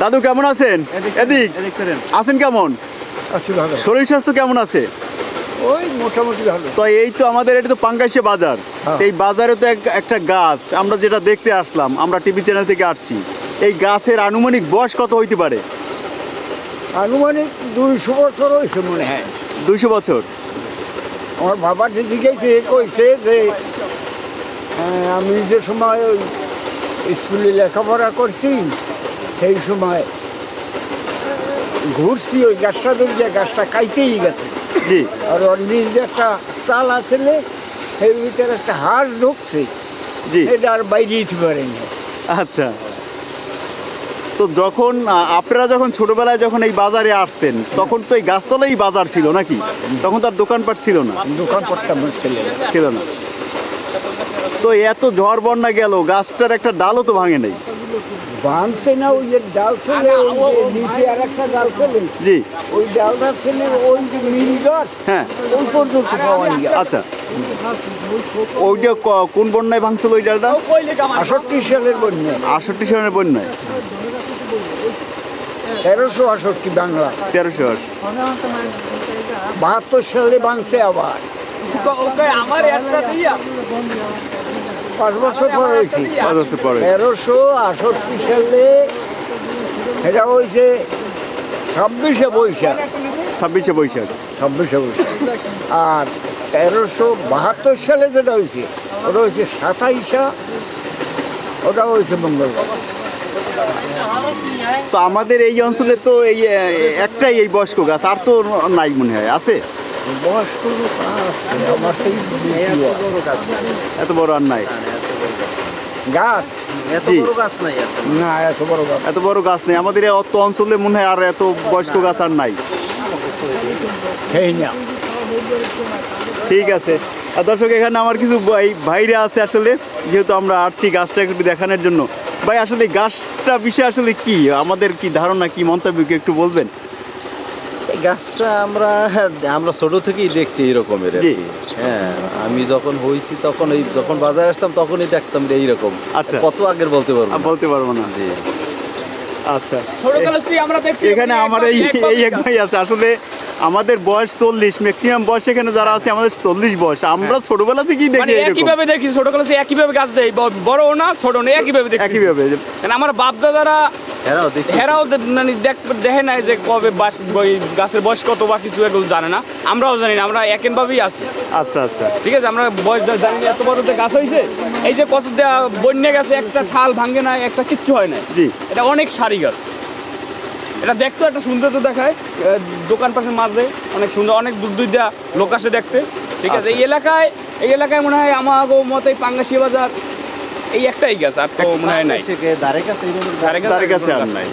দাদু কেমন আছেন? এদিক আছেন কেমন? শরীর স্বাস্থ্য কেমন আছে? ওই মোটামুটি ভালো। তো এই তো আমাদের এটা তো পাঙ্গাইশে বাজার। হ্যাঁ। এই বাজারে তো এক- একটা গাছ আমরা যেটা দেখতে আসলাম আমরা টিভি চ্যানেল থেকে আসছি। এই গাছের আনুমানিক বয়স কত হইতে পারে? আনুমানিক দুইশো বছর হয়েছে মনে হয়। দুইশো বছর। আমার বাবা গেছে কইছে যে আহ, আমি যে সময় স্কুলে লেখাপড়া করছি সেই সময় ঘুরছি ওই গাছটা ধরে গাছটা কাইতেই গেছে। জি। আর ওর নিজে একটা চাল আছে সেই ভিতরে একটা হাঁস ঢুকছে। জি। এটা আর বাইরে দিতে পারেনি। আচ্ছা। তো যখন আপনারা যখন ছোটবেলায় যখন এই বাজারে আসতেন তখন তো এই গাছতলাই বাজার ছিল নাকি? তখন তার দোকানপাট ছিল না। দোকান করতাম আমার ছিল না। তো এত ঝড় বন্যা গেল গাছটার একটা ডালও তো ভাঙে নাই। বাঁধছে না ওই যে ডাল ছেলে ওই নিচে আর একটা ডাল ছেলে জি। ওই ডালটা ছেলে ওই যে মিল হ্যাঁ। ওই পর্যন্ত পাওয়া নিয়ে আচ্ছা। ওইটা ক- কোন বন্যায় ভাঙছিল ওই ডালটা আষট্টি সালের বন্যায়। আষট্টি সালের বন্যায়। তেরোশো আষট্টি বাংলা। তেরোশো আশি। বাহাত্তর সালে ভাঙছে আবার। আমার একটা দিয়া। পাঁচ বছর পর হয়েছে। পাঁচ বছর পরে তেরোশো আষট্টি সালে এটা হয়েছে ছাব্বিশে বৈশাখ। ছাব্বিশে বৈশাখ। ছাব্বিশে বৈশাখ। আর তেরোশো বাহাত্তর সালে যেটা হয়েছে ওটা হয়েছে সাতাইশা ওটা হয়েছে মঙ্গলবার। তো আমাদের এই অঞ্চলে তো এই একটাই এই বয়স্ক গাছ আর তো নাই মনে হয় আছে? বয়স্ক লোক আছে আমার সেই এত বড় আর নাই গাছ জি না এত বড় গাছ। এত বড় গাছ নেই। আমাদের অত অঞ্চলে মনে হয় আর এত বয়স্ক গাছ আর নাই। না। ঠিক আছে। আর দর্শক এখানে আমার কিছু ভাই ভাইরা আছে আসলে যেহেতু আমরা আসছি গাছটা একটু দেখানোর জন্য। ভাই আসলে গাছটা বিষয়ে আসলে কি? আমাদের কি ধারণা কি মন্তব্য কি একটু বলবেন? এই গাছটা আমরা আমরা ছোট থেকেই দেখছি এইরকমের হ্যাঁ আমি যখন হয়েছি তখন ওই যখন বাজারে আসতাম তখনই দেখতাম যে এইরকম। আচ্ছা। কত আগের বলতে পারব বলতে পারব না। জি। আচ্ছা। ছোট কলেজটি আমরা দেখছি এখানে আমার এই এই এক ভাই আছে। আসলে আমাদের বয়স চল্লিশ ম্যাক্সিমাম বয়স এখানে যারা আছে আমাদের চল্লিশ বয়স। আমরা ছোটবেলা থেকেই মানে দেখি একইভাবে দেখি ছোট কলেজে একইভাবে গাছ দেয়। বড় না ছোট না একইভাবে দেখি একইভাবে। আমার বাপ দাদারা হ্যাঁ হেরাও মানে দেখ নাই যে কবে বাস গাছের বয়স কত বা কিছু এগুলো জানে না। আমরাও জানি না আমরা একইভাবেই আছি। আচ্ছা আচ্ছা। ঠিক আছে আমরা বয়স জানি না এত বড় যে গাছ হয়েছে এই যে কত বন্যা গেছে একটা ঠাল ভাঙে না একটা কিচ্ছু হয় না জি। এটা অনেক সারি গাছ। এটা দেখতে একটা সৌন্দর্য দেখায়। দোকান পাশের মাঝে অনেক সুন্দর অনেক দূর দূর দেওয়া লোক আসে দেখতে। ঠিক আছে এই এলাকায় এই এলাকায় মনে হয় আমার মতে পাঙ্গাসি বাজার এই একটাই গাছ আর তো মনে হয় নাই ধারে কাছে ধারে কাছে আর নাই